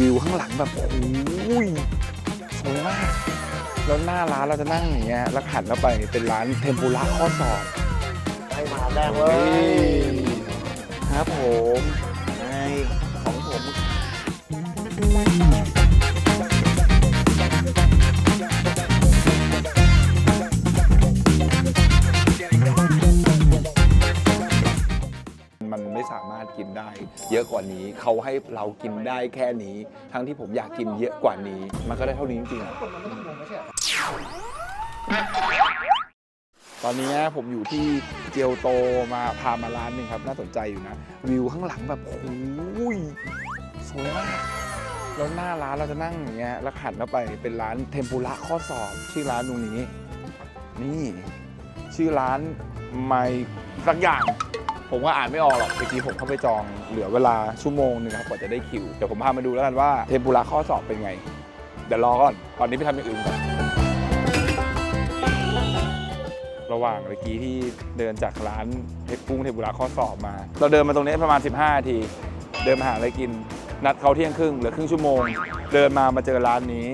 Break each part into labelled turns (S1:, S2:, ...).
S1: วิวข้างหลังแบบโอ้ยสวยมากแล้วหน้าร้านเราจะนั่งอย่างเงี้ยแล้วหันเข้าไปเป็นร้านเทมปุระข้อสอบ
S2: ไปมาแรกเล
S1: นี่
S2: ย
S1: ครับผมไอของผม สามารถกินได้ เยอะกว่านี้เขาให้เรากินได้แค่นี้ ทั้งที่ผมอยากกินเยอะกว่านี้ มันก็ได้เท่านี้จริงๆอะตอนนี้ผมอยู่ที่เจียวโตมาพามาร้านหนึ่งครับ น่าสนใจอยู่นะ วิวข้างหลังแบบโอ้ยสวยมากแล้วหน้าร้านเราจะนั่งอย่างเงี้ยแล้วหันเข้าไปเป็นร้านเทมปุระข้อสอบชื่อร้านตรงนี้ นี่ ชื่อร้านไมสักอย่าง ผมก็อ่านไม่ออกหรอกเมื่อกี้ผมเข้าไปจองเหลือเวลาชั่วโมงหนึ่งครับกว่าจะได้คิว เดี๋ยวผมพามาดูแล้วกันว่าเทมปุระข้อสอบเป็นไง เดี๋ยวรอก่อน ตอนนี้ไปทำอย่างอื่นก่อน ระหว่างเมื่อกี้ที่เดินจากร้านเพชรกุ้งเทมปุระข้อสอบมา เราเดินมาตรงนี้ประมาณ 15นาที เดินมาหาอะไรกิน นัดเขาเที่ยงครึ่งเหลือครึ่งชั่วโมง เดินมามาเจอร้านนี้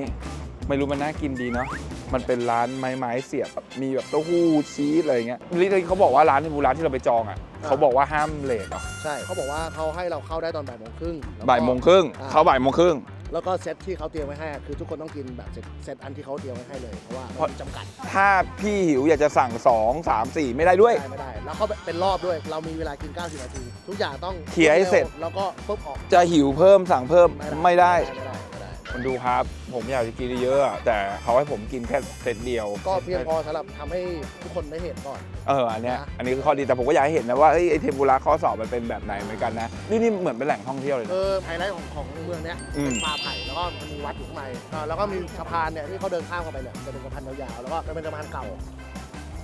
S1: ไม่รู้มันน่ากินดีเนาะ มันเป็นร้านไม้ไม้เสียบแบบมีแบบเต้าหู้ชีสอะไรอย่างเงี้ยลิทเขาบอกว่าร้านเทมปุระที่เราไปจองอะเขาบอกว่าห้ามเลทเหรอ
S2: ใช่เขาบอกว่าเขาให้เราเข้าได้ตอนบ่ายโมงครึ่งแล้วก็
S1: บ่ายโมงครึ่ง
S2: อ่า
S1: เขาบ่ายโมงครึ่ง
S2: แล้วก็เซตที่เขาเตรียมไว้ให้อะคือทุกคนต้องกินแบบเซตเซตอันที่เขาเตรียมไว้ให้เลยเพราะว่ามันมีจำกัด
S1: ถ้าพี่หิวอยากจะสั่ง 2 3 4 ไม่ได้ด้วย
S2: ไม่ได้ไม่ได้ แล้วเขาเป็นรอบด้วย เรามีเวลากิน 90 นาที ทุกอย่างต้อง
S1: เคลียร์ให้เสร็จ
S2: แล้วก็ปุ๊บออก
S1: จะหิวเพิ่มสั่งเพิ่มไม่ได้
S2: ไม่ได้ ไม่ได้
S1: มันดูครับ ผมอยากจะกินเยอะๆอะแต่เขาให้ผมกินแค่เซตเดียว
S2: ก็เพียงพอสำหรับทำให้ทุกคนได้เห็นก่อน
S1: เอออันเนี้ย
S2: นะ
S1: อันนี้คือข้อดีแต่ผมก็อยากให้เห็นนะว่าเอ้ยไอเทมปุระข้อสอบมันเป็นแบบไหนเหมือนกันนะนี่นี่เหมือนเป็นแหล่งท่องเที่ยวเลย
S2: เอ
S1: นะ
S2: อไฮไลท์ของของเมืองเนี้ย
S1: อืม
S2: เป็นป่าไผ่แล้วก็มันมีวัดอยู่ข้างในอ่าแล้วก็มีสะพานเนี่ยที่เขาเดินข้ามเข้าไปเนี่ยจะเป็นสะพานยาวๆแล้วก็จะเป็นสะพานเก่า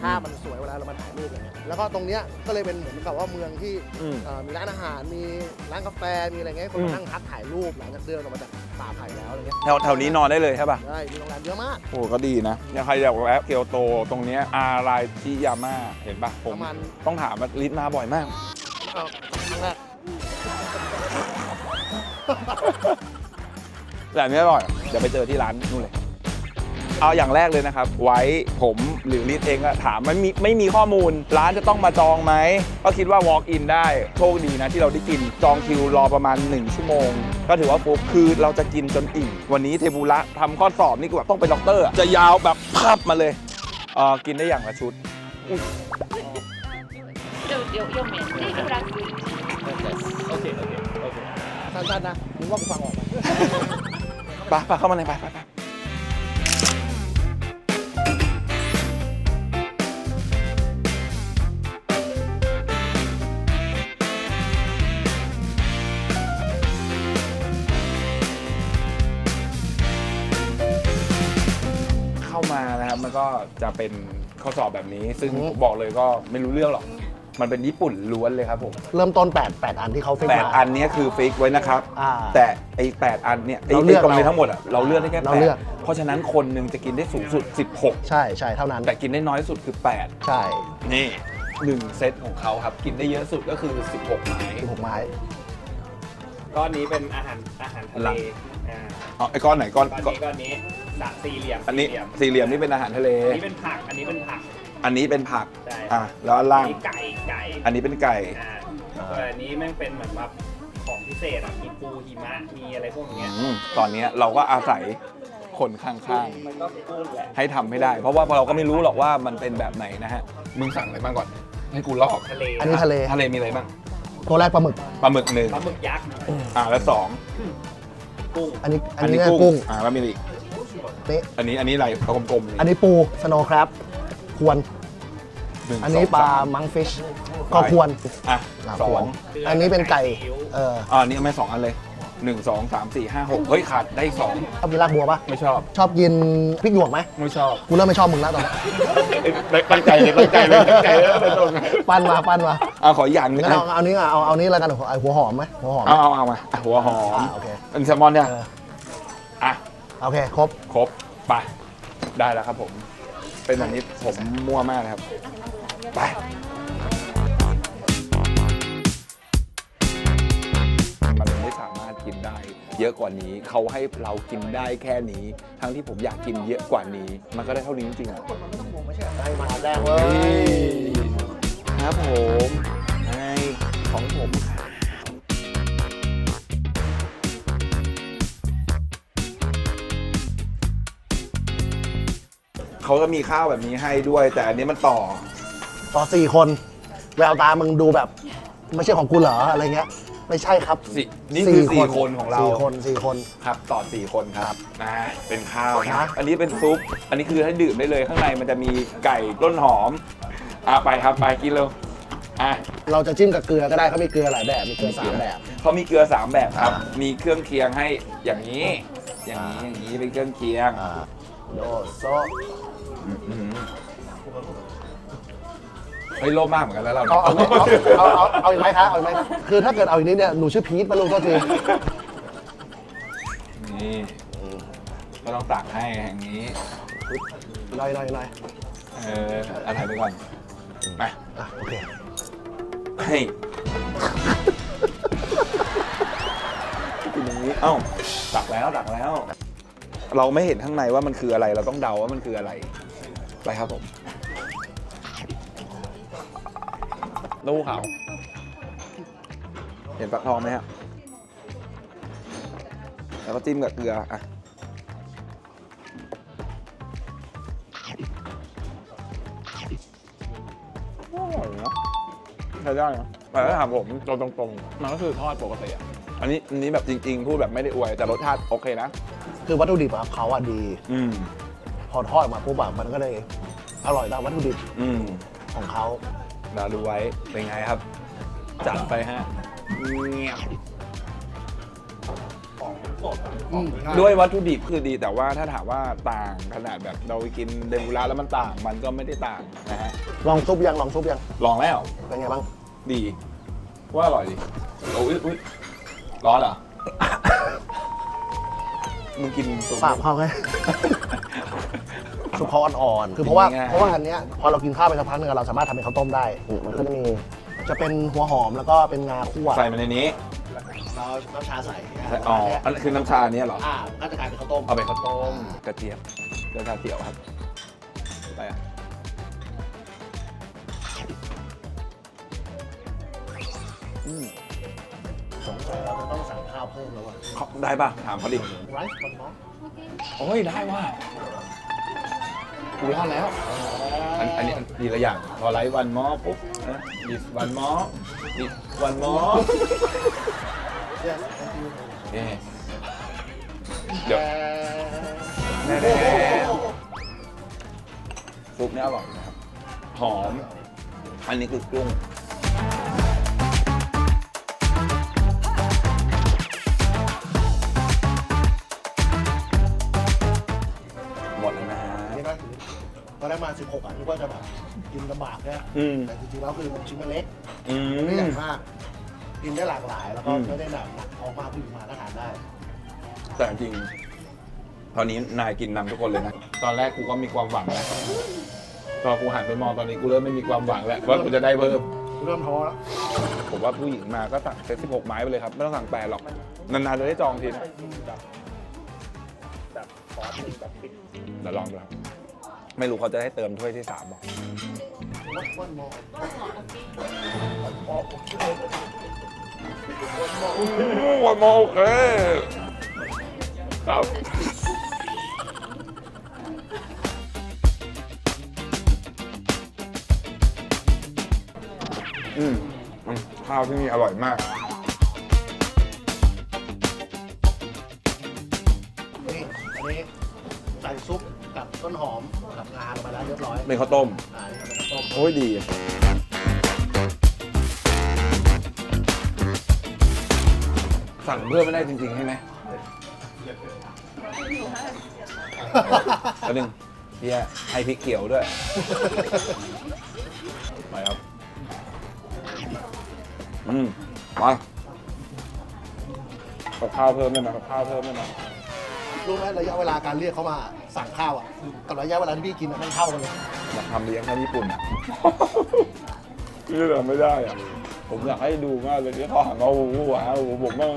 S2: ถ้าพมันสวยเวลาเรามาถ่ายรูปอย่างเงี้ยแล้วก็ตรงเนี้ยก็เลยเป็นเหมือนกับว่าเมืองที่
S1: อืม
S2: เอ่อมีร้านอาหารมีร้านกาแฟมีอะไรเงี้ยคน
S1: อื
S2: มามนั่งพักถ่ายรูปหลังจากเดินออกมาจากป่าไผ่แล้วอะไรเงี้ย
S1: แถวแถวนี้นอนได้เลยใช่ป่ะ
S2: ใช่มีโรงแรมเยอะมาก
S1: โอ้ก็ดีนะอย่างใครอยากแวะเกียวโตตรงเนี้ยอาราชิยาม่าเห็นป่ะผ
S2: ป
S1: ม
S2: ระมาณ
S1: ต้องถามว่าลิศมาบ่อยมาก
S2: เอ่อครั้งแรก
S1: แต่อันนี้อร่อยเดี๋ยวไปเจอที่ร้านนู่นเลย เอาอย่างแรกเลยนะครับ ไว้ผม หรือลิศเองอะถามไม่มีไม่มีข้อมูล ร้านจะต้องมาจองไหม ก็คิดว่า walk in ได้ โชคดีนะที่เราได้กิน จองคิวรอประมาณ 1 ชั่วโมง ก็ถือว่าปุ๊บคือเราจะกินจนอิ่ม วันนี้เทปุระทำข้อสอบนี่ก็แบบต้องเป็นด็อกเตอร์อะจะยาวแบบพับมาเลยเออกินได้อย่างละชุด
S3: 有有有免费的啦。
S2: สั้นๆนะมึงว่ากูฟังออกไหม
S1: ไปไปเข้ามาในไปไปไป เข้ามานะครับมันก็จะเป็นข้อสอบแบบนี้ ซึ่งผมบอกเลยก็ไม่รู้เรื่องหรอก มันเป็นญี่ปุ่นล้วนเลยครับผม
S2: เริ่มต้น 8 8 อันที่เขาฟิก
S1: แปด
S2: มา
S1: อันเนี้ยคือฟิกไว้นะครับ
S2: อ่า
S1: แต่ไอ้แปดอันเนี่ยไอ้
S2: เราเลื
S1: ไอ้
S2: อก
S1: ตรงนี้
S2: เรา
S1: ทั้งหมดอะเราเลือกได้แค่
S2: เรา
S1: แป
S2: เลื
S1: ด
S2: อก
S1: เพราะฉะนั้นคนหนึ่งจะกินได้สูงสุด16
S2: ใช่ใช่เท่านั้น
S1: แต่กินได้น้อยสุดคือ
S2: ใช่
S1: 8 นี่หนึ่งเซตของเขาครับ กินได้เยอะสุดก็คือ 16ไม้
S2: 16ไม้
S4: ก้อนนี้เป็นอาหารอาหารทะ
S1: หลั
S4: เล
S1: ง
S4: อ่า
S1: อ๋อไอ้ก้อนไหนก้อน
S4: ก้อน
S1: ก้อน
S4: นี้ก้อนนี้ สามสี่เหลี่ยม
S1: อันนี้
S4: สี่เหลี่ยม
S1: สี่เหลี่ยมนี่เป็นอาหารทะเล
S4: อันนี้เป็นผัก อันนี้เป็นผัก
S1: อันนี้เป็นผัก
S4: ใช่
S1: อะแล้วอันล่าง
S4: อันนี้ไก่ไก่
S1: อันนี้เป็นไก่
S4: อ่าส่วนอันนี้แม่งเป็นเหมือนแบบของพิเศษอะมีปูหิมะมีอะไรพวกเนี้ย
S1: อืมตอนเนี้ยเราก็อาศัยคนข้าง
S4: มันก็กุ้งแหละ
S1: ๆ ให้ทำให้ได้ เพราะว่าเราก็ไม่รู้หรอกว่ามันเป็นแบบไหนนะฮะ มึงสั่งอะไรบ้างก่อน ให้กูลอก
S4: ทะเล
S2: อันนี้ทะเล
S1: ทะเลมีอะไรบ้าง
S2: ตัวแรกปลาหมึก
S1: ปลาหมึกหนึ่ง
S4: ปลาหมึกยักษ์
S1: อ่าแล้วสอง
S4: กุ้ง
S2: อันนี้อันนี้กุ้ง
S1: อ่าแล้วมีอะไรอีก
S2: นี่
S1: อันนี้อันนี้อะไรกลมๆ
S2: อันนี้ปูสโนว์ครับควร
S1: หนึ่ง
S2: อันนี้
S1: สง
S2: ปลา
S1: สม
S2: มังฟิชก็ควร
S1: อะ
S2: อ่า
S1: สอ
S2: คว
S1: ง
S2: รอันนี้เป็นไก่เออ
S1: อ่านี่เอาไม่สองอันเลยหนึ่งสองสามสี่ห้าหกเฮ้ยขาดได้อีกสอง
S2: ชอบกินรากบัวปะ
S1: ไม่ชอบ
S2: ชอบกินพริกหยวกไหม
S1: ไม่ชอบ
S2: กูเริ่มไม่ชอบมึงแล้วตอนนี้
S1: ตั้งใจเลยตั้งใจเลยตั้งใจเลยไม่ตรง
S2: ปั้นมาปั้นมา
S1: อะขออีกอย่างหนึง
S2: งั้นเอาเอานี้อะเอาเอานี้แล้วกันไอ้หัวหอมไหมหัวหอมไหม
S1: เอาเอาเอามาอะหัวหอม
S2: อ่าโอเค
S1: อันแซลมอนเนี่ย
S2: เออ
S1: อะ
S2: โอเค ครบ
S1: ครบไปได้แล้วครับผม เป็นแบบนี้ผมมั่วมากนะครับ ไป มันไม่สามารถกินได้ เยอะกว่านี้เขาให้เรากินได้แค่นี้ ทั้งที่ผมอยากกินเยอะกว่านี้ มันก็ได้เท่านี้จริงๆอะ
S2: คนมันไม่ต้องห่วงไม่ใช่เหรอได้มาแรกเว้ย
S1: ครับผมไงของผม เขาก็มีข้าวแบบนี้ให้ด้วย แต่อันนี้มันต่อ
S2: ต่อสี่คนแววตามึงดูแบบ ไม่ใช่ของกูเหรออะไรเงี้ย ไม่ใช่ครับ
S1: สี่นี่คือสี่คนของเรา
S2: สี่คนสี่คน
S1: ครับต่อสี่คนครับนะเป็นข้าว
S2: ครั
S1: นะ
S2: บ
S1: อันนี้เป็นซุป อันนี้คือให้ดื่มได้เลยข้างในมันจะมีไก่ต้นหอมอะไปครับไปกินเร็วอะ
S2: เราจะจิ้มกับเกลือก็ได้เขามีเกลือหลายแบบมีเกลือสามแบบ
S1: เขามีเกลือ 3 แบบครับ
S2: อ่า
S1: มีเครื่องเคียงให้อย่างนี้ อย่างนี้ อย่างนี้ เป็นเครื่องเคียง
S2: อ่า โดโซ
S1: อืมเฮ้ยโลภมากเหมือนกันแล้วเรา
S2: เอาเอาเอาเอาเอาเอาอีกไหมคะเอาอีกไหมคะคือถ้าเกิดเอาอีกนิดเนี่ยหนูชื่อพีทมาลูกก็ที
S1: นี่ก็ต้องตักให้อย่างนี้
S2: ลอยลอยลอย
S1: เออเอะไรไปก่อนไป
S2: อะโอเค
S1: ให้กินอย่างนี้เอ้าตักแล้วตักแล้ว เราไม่เห็นข้างในว่ามันคืออะไร เราต้องเดาว่ามันคืออะไร ไปครับผมเต้าหู้ขาวเห็นปักทองไหมฮะแล้วก็จิ้มกับเกลืออะอร่อยนะใช้ได้นะแต่ถ้าถามผมตรงตรงๆมันก็คือทอดปกติอะอันนี้อันนี้แบบจริง ๆ พูดแบบไม่ได้อวยแต่รสชาติโอเคนะ
S2: คือวัตถุดิบอะเขาอะดี
S1: อืม
S2: พอทอดออกมาปุ๊บอะมันก็เลยอร่อยตามวัตถุดิบ
S1: อืม
S2: ของเขา
S1: เราดูไว้เป็นไงครับ จัดไปฮะเงียบ
S2: อืม
S1: ด้วยวัตถุดิบคือดีแต่ว่าถ้าถามว่าต่างขนาดแบบเราไปกินเดมูระแล้วมันต่าง มันก็ไม่ได้ต่างนะฮะ
S2: ลองซุปยังลองซุปยัง
S1: ลองแล้ว
S2: เป็นไงบ้าง
S1: ดี ว่าอร่อยดีโอ้ยอุ๊ยร้อนเหรอ มึงกินตรง
S2: ปากเขาไงซุปเขาอ่อนๆ คือเพราะว่า
S1: ง่ายๆ
S2: เพราะว่าอันเนี้ยพอเรากินข้าวไปสักพักหนึงอะเราสามารถทำเป็นข้าวต้มได้นี่มันก็จะมีจะเป็นหัวหอมแล้วก็เป็นงาคั่ว
S1: ใส่มาในนี้
S2: เราน้ำชาใส่
S1: อ๋อ อันนั้นคือน้ำชาอันเนี้ยเหรอ
S2: อ่าก็จะกลายเป็นข้าวต้ม
S1: เอาไปข้าวต้มกระเทียมกระชาเขียวครับา
S2: วเพิ่มแล้วอะ
S1: เขาได้ป่ะ ถามเขาดิ
S2: ไรซ์บอนมอส
S1: โอ้ยได้ว่ะกูรอดแล้ว อันอันนี้อันดีละอย่าง พอไลฟ์วันมอปุ๊บนะดิสวันมอดิสวันมอ
S2: Yes, thank you.
S1: นี่เดี๋ยวแน่ๆซุปเนี่ยอร่อยนะครับ หอม อันนี้คือกุ้ง
S2: 16อะนึกว่าจะแบบกินลำบากแค่
S1: อืม
S2: แต่จริงๆแล้วคือมันชิ้นมันเล็ก
S1: อื
S2: ไม่ใหญ่
S1: ม
S2: มากกินได้หลากหลายแล้วก็
S1: อืม
S2: ไม่ได้หนักหนักออกมาผู้หญิงมาก็ทานได้
S1: แต่จริงตอนนี้นายกินนำทุกคนเลยนะ ตอนแรกกูก็มีความหวังแล้วพอกูหันไปมองตอนนี้กูเริ่มไม่มีความหวังแล้วว่ากูจะได้เพิ่ม
S2: เริ่มท้อแล้ว
S1: ผมว่าผู้หญิงมาก็สั่งเซตสิบหกไม้ไปเลยครับ ไม่ต้องสั่งแปดหรอก นานๆจะได้จองทีนะ
S4: แบบซอสเป็นแบบปิด
S1: เดี๋ยวลองดูครับ ไม่รู้เขาจะให้เติมถ้วยที่สามบอก
S2: วันมอ
S1: วันมอโอเคครับอือืมข้าวที่นี่อร่อยมาก
S2: เรียบร้อย
S1: เป็นข้าวต้ม
S2: อ่านี่เป็นข้าวต้ม
S1: โอ้ยดี สั่งเพิ่มไม่ได้จริงๆใช่ไหมแล้วหนึ่งเฮียให้พริกเขียวด้วย ไปครับอืมมากับข้าวเพิ่มได้ไหมกับข้าวเพิ่มได้ไหม
S2: รู้ไหมระยะเวลาการเรียกเขามาสั่งข้าวอะกับระยะเวลาที่พี่กินอะมันเท่ากันเลย
S1: อยากทำเลี้ยงให้ญี่ปุ่นอะ คือแบบไม่ได้อะ ผมอยากให้ดูมากเลยที่เขาหันมาโอ้หว้าวผมว่าも。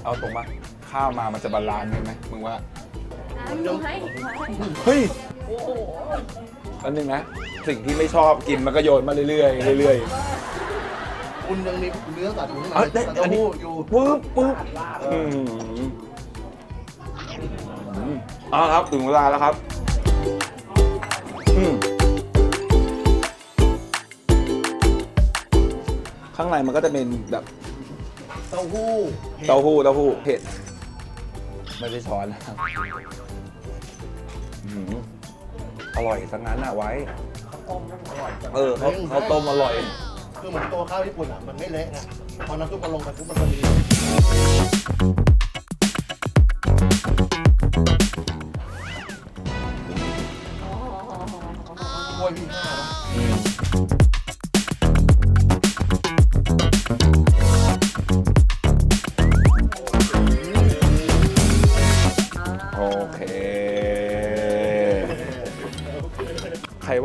S1: าเอาตรงปะ ข้าวมามันจะบาลานซ์ไหมมึงว่า
S3: หนูให้หนูให้
S1: เฮ้ยอันนึงนะ สิ่งที่ไม่ชอบกินมันก็โยนมาเรื่อยๆเรื่อย
S2: คุณยังมีเนื้อสัตว์อยู่ข้างใน
S1: เอ้ยได้
S2: แต่เต้าหู้อยู่
S1: ๆปึ๊บปึ๊บอืมอืมเอ่าครับ ถึงเวลาแล้วครับ อืมข้างในมันก็จะเป็นแบบ
S2: เต้าหู้
S1: เต้าหู้เต้าหู้เผ็ด ไม่ได้ช้อนนะครับอืมอร่อยทั้งนั้นอะไว้เออเขาเขาต้มอร่อย
S2: คือเหมือนตัวข้าวญี่ปุ่นอะ มันไม่เละไงพอน้ำซุปมันลงไปปุ๊บมันพอดีกล้วยพี่ห้า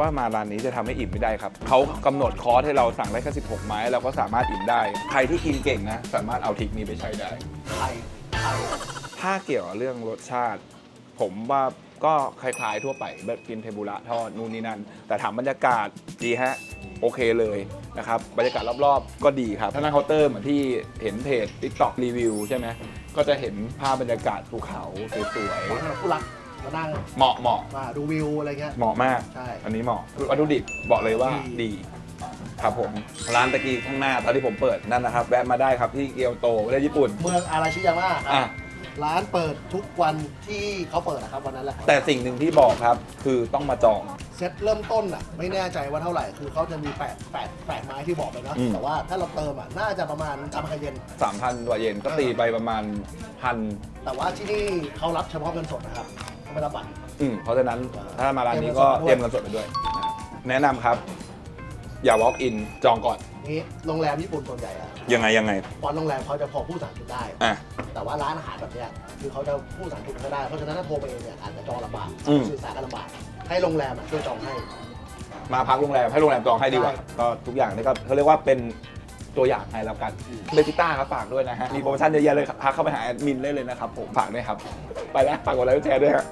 S1: ว่ามาร้านนี้จะทำให้อิ่มไม่ได้ครับเขากำหนดคอร์สให้เราสั่งได้แค่16 ไม้เราก็สามารถอิ่มได้ ใครที่กินเก่งนะ สามารถเอาทริกนี้ไปใช้ได้
S2: ไข่ไข่
S1: ถ้าเกี่ยวกับเรื่องรสชาติ ผมว่าก็คล้ายๆทั่วไปแบบกินเทมปุระทอดนู่นนี่นั่น แต่ถามบรรยากาศดีฮะโอเคเลยนะครับบรรยากาศรอบๆ ก็ดีครับถ้านั่งเคาน์เตอร์เหมือนที่เห็นเพจ TikTok รีวิวใช่ไหมก็จะเห็นภาพบรรยากาศภูเขาสวย
S2: สำหรับผู้รัก มานั่ง
S1: ๆเหมาะเหมาะ
S2: มาดูวิวอะไรเงี้ย
S1: เหมาะมาก
S2: ใช่
S1: อันนี้เหมาะวัตถุดิบบอกเลยว่า
S2: ดี
S1: ดีครับผม ร้านตะกี้ข้างหน้าตอนที่ผมเปิดนั่นนะครับ แวะมาได้ครับที่เกียวโตประเทศญี่ปุ่น
S2: เมืองอาราชิยาม่าค
S1: อะ
S2: รับร้านเปิดทุกวันที่เขาเปิดนะครับวันนั้นแหละ
S1: แต่สิ่งหนึ่งที่บอกครับ คือต้องมาจอง
S2: เซตเริ่มต้นอะไม่แน่ใจว่าเท่าไหร่คือเขาจะมีแปดแปดแปดไม้ที่บอกไปนะ
S1: อืม
S2: แต่ว่าถ้าเราเติมอะน่าจะประมาณจำคาเยน
S1: 3,000กว่าเยนก็ตีไปประมาณพัน
S2: แต่ว่าที่นี่เขารับเฉพาะเงินสดนะครับเขา ไม่รับบัตร
S1: อืมเพราะฉะนั้นถ้ามาร้านนี้
S2: เตรี
S1: ก็
S2: ยม
S1: เตรียม
S2: เงิ
S1: เงิน
S2: น
S1: ส
S2: ส
S1: ด
S2: ด
S1: ไป
S2: ไปด้
S1: ด้ว
S2: วยย
S1: นะครับแนะนำครับ อย่า walk in จองก่อน
S2: นี่โรงแรมญี่ปุ่นส่วนใหญ่อะ
S1: ยังไงยังไง
S2: ฟอนต์โรงแรมเขาจะพอผู้สั่งจุดได้
S1: อะ
S2: แต่ว่าร้านอาหารแบบเนี้ยคือเขาจะผู้สั่งจุดไม่ได้ เพราะฉะนั้นถ้าโทรไปเองเนี่ยอาจจะจองลำบาก
S1: อืม
S2: สื่อสารกันลำบากให้โรงแรมอะช่วยจองให้
S1: มาพักโรงแรมให้โรงแรมจองให้ดีกว่า
S2: ใช่
S1: ก็ทุกอย่างนี่ก็เขาเรียกว่าเป็นตัวอย่างให้แล้วกันเบจิต้าครับฝากด้วยนะฮะ มีโปรโมชั่นเยอะแยะเลยครับทักเข้าไปหาแอดมินได้เลยนะครับผม ฝากด้วยครับ ไปแล้วฝากกดไลค์กดแชร์ด้วยครับ